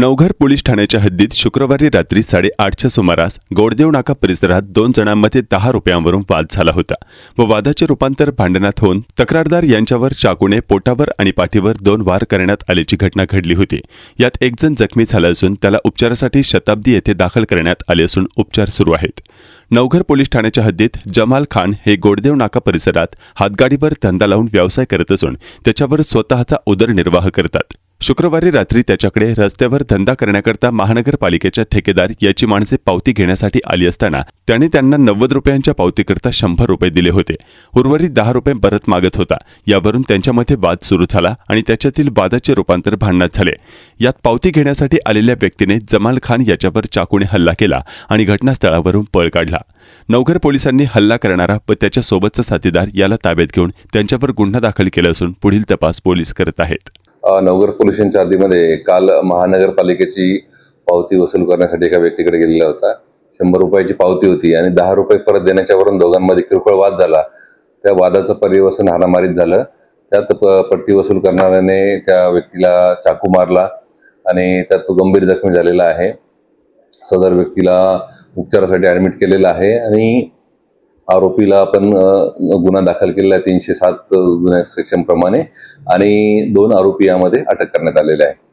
Navghar police ठाण्याच्या हद्दीत शुक्रवारी रात्री साडेआठच्या सुमारास गोडदेव नाका परिसरात दोन जणांमध्ये दहा रुपयांवरून वाद झाला होता व वादाचे रूपांतर भांडणात होऊन तक्रारदार यांच्यावर चाकूने पोटावर आणि पाठीवर दोन वार करण्यात आल्याची घटना घडली होती. यात एकजण जखमी झाला असून त्याला उपचारासाठी शताब्दी येथे दाखल करण्यात आले असून उपचार सुरू आहेत. नवघर पोलीस ठाण्याच्या हद्दीत जमाल खान हे गोडदेव नाका परिसरात हातगाडीवर धंदा लावून व्यवसाय करत असून त्याच्यावर स्वतःचा उदरनिर्वाह करतात. शुक्रवारी रात्री त्याच्याकडे रस्त्यावर धंदा करण्याकरता महानगरपालिकेच्या ठेकेदार याची माणसे पावती घेण्यासाठी आली असताना त्याने त्यांना नव्वद रुपयांच्या पावतीकरता शंभर रुपये दिले होते. उर्वरित दहा रुपये परत मागत होता. यावरून त्यांच्यामध्ये वाद सुरू झाला आणि त्याच्यातील वादाचे रूपांतर भांडणात झाले. यात पावती घेण्यासाठी आलेल्या व्यक्तीने जमाल खान याच्यावर चाकूने हल्ला केला आणि घटनास्थळावरून पळ काढला. नवघर पोलिसांनी हल्ला करणारा व त्याच्यासोबतचा साथीदार याला ताब्यात घेऊन त्यांच्यावर गुन्हा दाखल केला असून पुढील तपास पोलीस करत आहेत. नवगर पोल्युशनच्या आधीमध्ये काल महानगरपालिकेची पावती वसूल करण्यासाठी एका व्यक्तीकडे गेलेला होता. शंभर रुपयाची पावती होती आणि दहा रुपये परत देण्याच्यावरून दोघांमध्ये किरकोळ वाद झाला. त्या वादाचं परिवसन हाणामारीत झालं. त्यात प- पट्टी वसूल करणाऱ्याने त्या व्यक्तीला चाकू मारला आणि त्यात तो गंभीर जखमी झालेला आहे. सदर व्यक्तीला उपचारासाठी ॲडमिट केलेलं आहे आणि आरोपीला आपण गुन्हा दाखल केलेला आहे तीनशे सात गुन्हा सेक्शन प्रमाणे आणि दोन आरोपी यामध्ये अटक करण्यात आलेले आहे